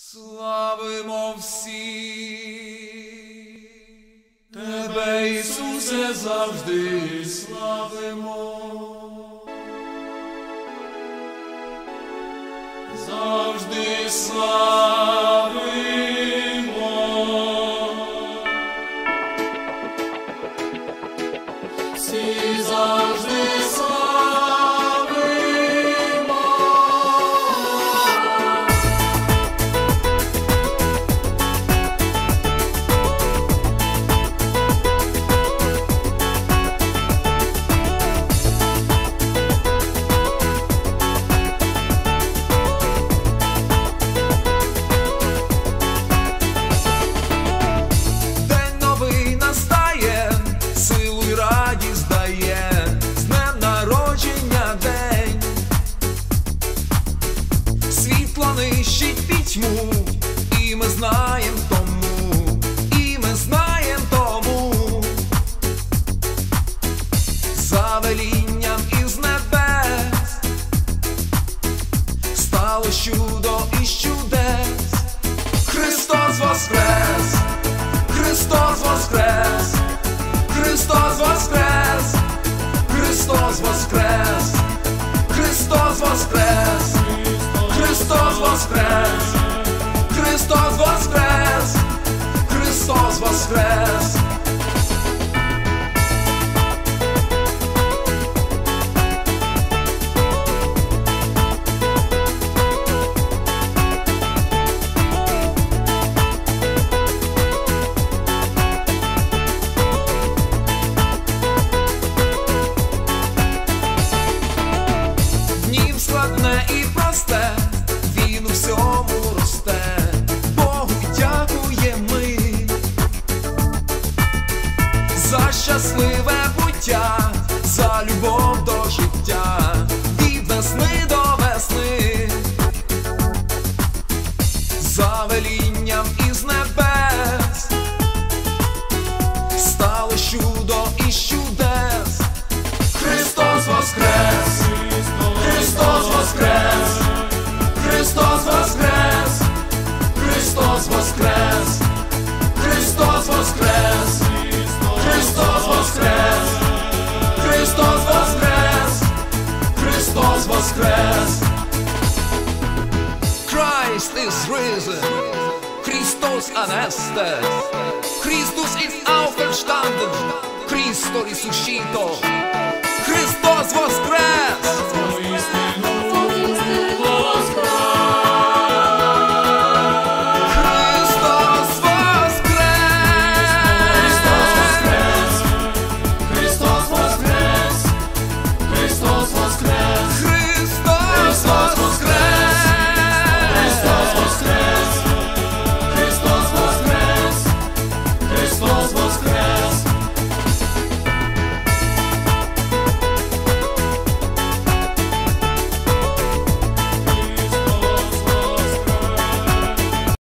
Славимо всі, Тебе, Ісусе, завжди славимо. Завжди славимо. Нищить пітьму, і ми знаєм тому, і ми знаєм тому, за велінням із небес стало чудо і чудес, estou a voz за щасливе буття, за любов dress. Christ is risen. Christus aneste. Christus ist auferstanden. Christo risuscito. Christos was dressed.